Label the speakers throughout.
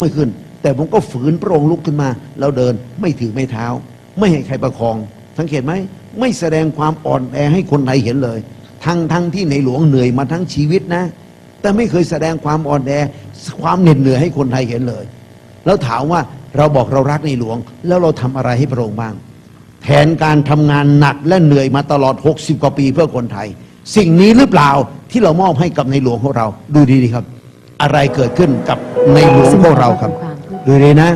Speaker 1: ไม่ขึ้น แต่ผมก็ฝืนพระองค์ลุกขึ้นมา แล้วเดินไม่ถือไม่เท้า ไม่ให้ใครประคอง สังเกตไหมไม่แสดงความอ่อนแอให้คนไทยเห็นเลย ทั้งทั้งที่ในหลวงเหนื่อยมาทั้งชีวิตนะ แต่ไม่เคยแสดงความอ่อนแอความเหน็ดเหนื่อยให้คนไทยเห็นเลย แล้วถามว่าเราบอกเรารักในหลวง แล้วเราทำอะไรให้พระองค์บ้าง แทนการทำงานหนักและเหนื่อยมาตลอด 60 กว่าปีเพื่อคนไทย สิ่งนี้หรือเปล่าที่เรามอบให้กับในหลวงของเราดูดีๆครับ อะไรเกิดขึ้นกับในหลวงของเราครับดูดีนะ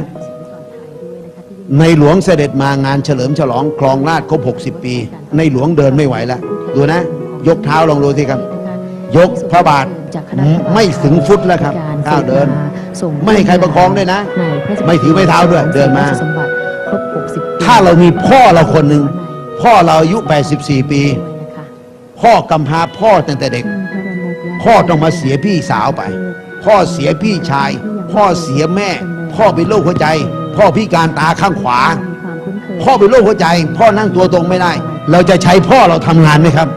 Speaker 1: ในหลวงเสด็จมางานเฉลิมฉลองคลองราชครบ 60 ปี ในหลวงเดินไม่ไหวแล้วดูนะ ยกเท้าลองดูสิครับ ยกพระบาทไม่ถึงฟุตแล้วครับก้าวเดิน ไม่ให้ใครประคองด้วยนะ ไม่ถือไม้เท้าด้วยเดินมา
Speaker 2: สมบัติครบ60ปี
Speaker 1: ถ้าเรามีพ่อเราคนหนึ่งพ่อเราอายุ 84 ปี พ่อกำพร้าพ่อตั้งแต่เด็ก พ่อต้องมาเสียพี่สาวไป พ่อเสียพี่ชาย พ่อเสียแม่ พ่อเป็นโรคหัวใจ พ่อพิการตาข้างขวา พ่อเป็นโรคหัวใจ พ่อนั่งตัวตรงไม่ได้ เราจะใช้พ่อเราทำงานไหมครับ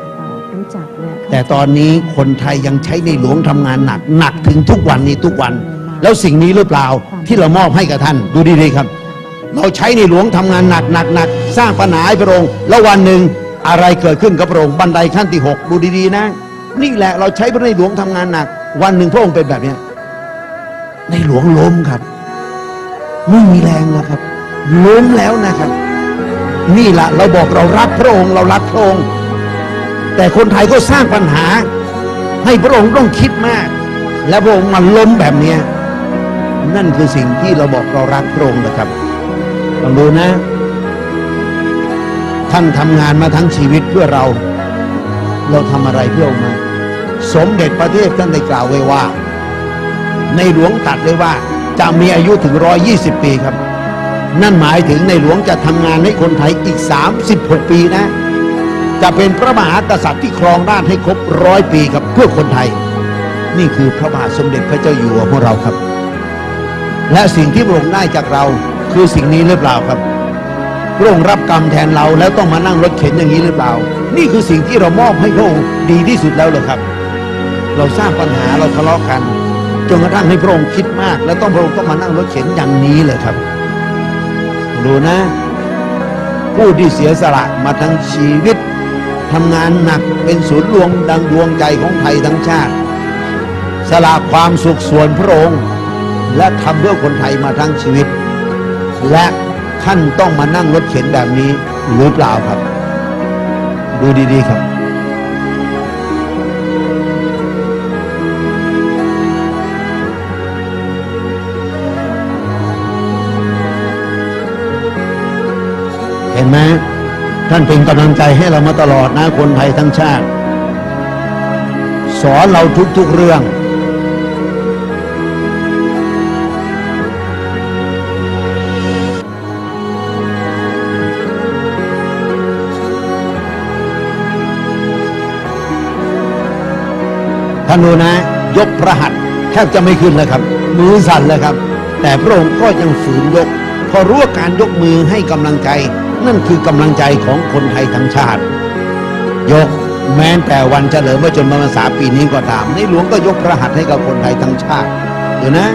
Speaker 2: รู้จักและ
Speaker 1: แต่ตอนนี้คนไทยยังใช้ในหลวงทำงานหนักหนักถึงทุกวันนี้ทุกวัน แล้วสิ่งนี้หรือเปล่าที่เรามอบให้กับท่าน ดูดีๆครับ เราใช้ในหลวงทำงานหนักหนักหนักสร้างปัญหาให้พระองค์แล้ววันหนึ่งอะไรเกิดขึ้นกับพระองค์บันไดขั้นที่หกดูดีๆนะ นี่แหละเราใช้พระในหลวงทำงานหนัก วันหนึ่งพระองค์เป็นแบบเนี้ยในหลวงล้มครับ ไม่มีแรงแล้วครับ ล้มแล้วนะครับ นี่แหละเราบอกเรารักพระองค์เรารักพระองค์แต่คนไทยก็สร้างปัญหา ให้พระองค์ต้องคิดมาก และพระองค์มาล้มแบบเนี้ยนั่นคือสิ่งที่เราบอกเรารักพระองค์นะครับลองดูนะ ท่านทำงานมาทั้งชีวิตเพื่อเรา เราทำอะไรเพื่อองค์มา สมเด็จพระเทพท่านได้กล่าวไว้ว่า ในหลวงตัดเลยว่าจะมีอายุถึงร้อยี่สิบปีครับ นั่นหมายถึงในหลวงจะทำงานให้คนไทยอีก 36 ปีนะ จะเป็นพระมหากษัตริย์ที่ครองราชให้ครบร้อยปีครับเพื่อคนไทย นี่คือพระบาทสมเด็จพระเจ้าอยู่หัวของเราครับ และสิ่งที่พระองค์ได้จากเราคือสิ่งนี้หรือเปล่าครับพระองค์รับกรรมแทนเราแล้วต้องมานั่งรถเข็นอย่างนี้หรือเปล่า นี่คือสิ่งที่เรามอบให้พระองค์ดีที่สุดแล้วเลยครับ เราสร้างปัญหาเราทะเลาะกันจนกระทั่งให้พระองค์คิดมาก แล้วต้องพระองค์ต้องมานั่งรถเข็นอย่างนี้เลยครับ ดูนะ ผู้ที่เสียสละมาทั้งชีวิตทำงานหนักเป็นศูนย์รวมดังดวงใจของไทยทั้งชาติ สละความสุขส่วนพระองค์ และทำเพื่อคนไทยมาทั้งชีวิต และท่านต้องมานั่งรถเข็นแบบนี้หรือเปล่าครับ ดูดีๆครับ เห็นไหมท่านเป็นกำลังใจให้เรามาตลอดนะคนไทยทั้งชาติ สอนเราทุกๆเรื่อง ท่านดูนะ ยกพระหัตถ์แทบจะไม่ขึ้นเลยครับ มือสั่นเลยครับ แต่พระองค์ก็ยังฝืนยก พอรู้ว่าการยกมือให้กำลังใจ นั่นคือกำลังใจของคนไทยทั้งชาติ ยกแม้แต่วันเฉลิมพระชนมพรรษาปีนี้ก็ตามในหลวงก็ยกพระหัตถ์ให้กับคนไทยทั้งชาติเดี๋ยวนะ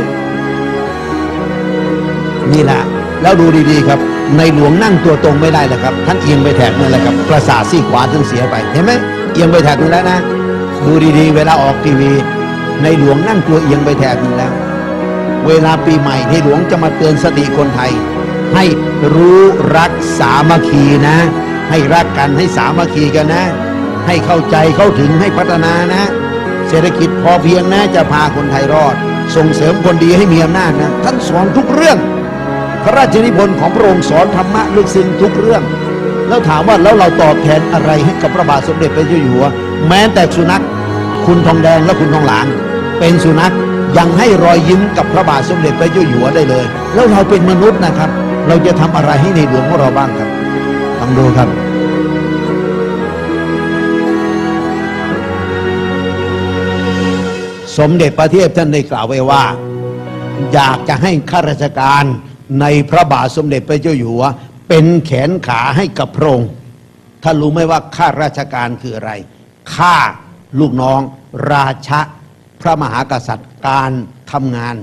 Speaker 1: นี่แหละแล้วดูดีๆครับ ในหลวงนั่งตัวตรงไม่ได้เลยครับ ท่านเอียงไปแถบนั่นแหละครับ ประสาทซี่ขวาท่านเสียไปเห็นไหมเอียงไปแถบนึงแล้วนะ ดูดีๆ เวลาออกทีวี ในหลวงนั่งตัวเอียงไปแถบนึงแล้ว เวลาปีใหม่ในหลวงจะมาเตือนสติคนไทย ให้รู้รักสามัคคีนะ ให้รักกันให้สามัคคีกันนะ ให้เข้าใจเข้าถึงให้พัฒนานะ เศรษฐกิจพอเพียงนะจะพาคนไทยรอด ส่งเสริมคนดีให้มีอำนาจนะท่านสอนทุกเรื่อง พระราชนิพนธ์ของพระองค์สอนธรรมะลึกซึ้งทุกเรื่อง แล้วถามว่าแล้วเราตอบแทนอะไรให้กับพระบาทสมเด็จพระเจ้าอยู่หัว แม้แต่สุนัข คุณทองแดงและคุณทองหลางเป็นสุนัขยังให้รอยยิ้มกับพระบาทสมเด็จพระเจ้าอยู่หัวได้เลย แล้วเราเป็นมนุษย์นะครับ เราจะทำอะไรให้ในหลวงของเราบ้างครับลองดูครับสมเด็จพระเทพท่านได้กล่าวไว้ว่า อยากจะให้ข้าราชการในพระบาทสมเด็จพระเจ้าอยู่หัวเป็นแขนขาให้กับพระองค์ท่านรู้ไหมว่าข้าราชการคืออะไรข้าลูกน้อง ราชะพระมหากษัตริย์การทำงาน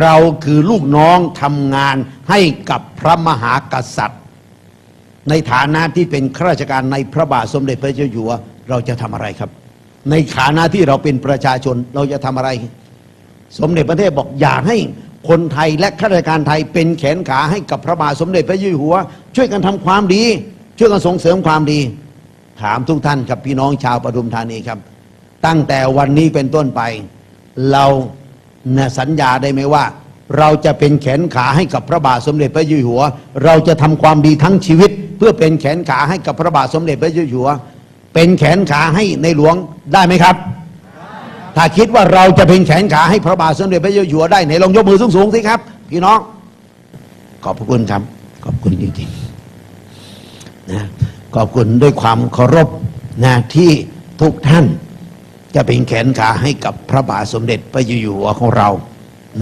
Speaker 1: เราคือลูกน้องทำงานให้กับพระมหากษัตริย์ ในฐานะที่เป็นข้าราชการในพระบาทสมเด็จพระเจ้าอยู่หัวเราจะทำอะไรครับ ในฐานะที่เราเป็นประชาชนเราจะทำอะไร สมเด็จพระเทพบอกอยากให้คนไทยและข้าราชการไทยเป็นแขนขาให้กับพระบาทสมเด็จพระเจ้าอยู่หัว ช่วยกันทำความดี ช่วยกันส่งเสริมความดี ถามทุกท่านครับพี่น้องชาวปทุมธานีครับ ตั้งแต่วันนี้เป็นต้นไป เรา นี่ยสัญญาได้ไหมว่า เราจะเป็นแขนขาให้กับพระบาทสมเด็จพระเจ้าอยู่หัว เราจะทำความดีทั้งชีวิต เพื่อเป็นแขนขาให้กับพระบาทสมเด็จพระเจ้าอยู่หัว เป็นแขนขาให้ในหลวงได้ไหมครับ ถ้าคิดว่าเราจะเป็นแขนขาให้พระบาทสมเด็จพระเจ้าอยู่หัวได้ไหนลองยกมือสูงๆสิครับ พี่น้องขอบพระคุณครับ ขอบคุณจริงๆนะขอบคุณด้วยความเคารพนะที่ทุกท่าน จะเป็นแขนขาให้กับพระบาทสมเด็จพระอยู่หัวของเรา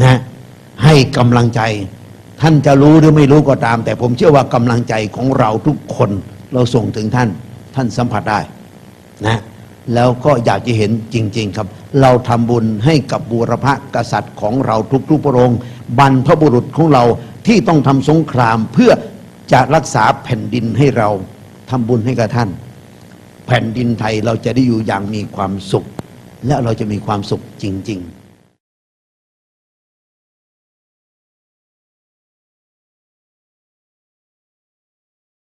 Speaker 1: นะให้กำลังใจ ท่านจะรู้หรือไม่รู้ก็ตาม แต่ผมเชื่อว่ากำลังใจของเราทุกคนเราส่งถึงท่านท่านสัมผัสได้นะแล้วก็อยากจะเห็นจริง ๆ ครับ เราทำบุญให้กับบูรพกษัตริย์ของเราทุกๆพระองค์บรรพบุรุษของเราที่ต้องทำสงครามเพื่อจะรักษาแผ่นดินให้เราทำบุญให้กับท่าน แผ่นดินไทยเราจะได้อยู่อย่างมีความสุข และเราจะมีความสุขจริง ๆ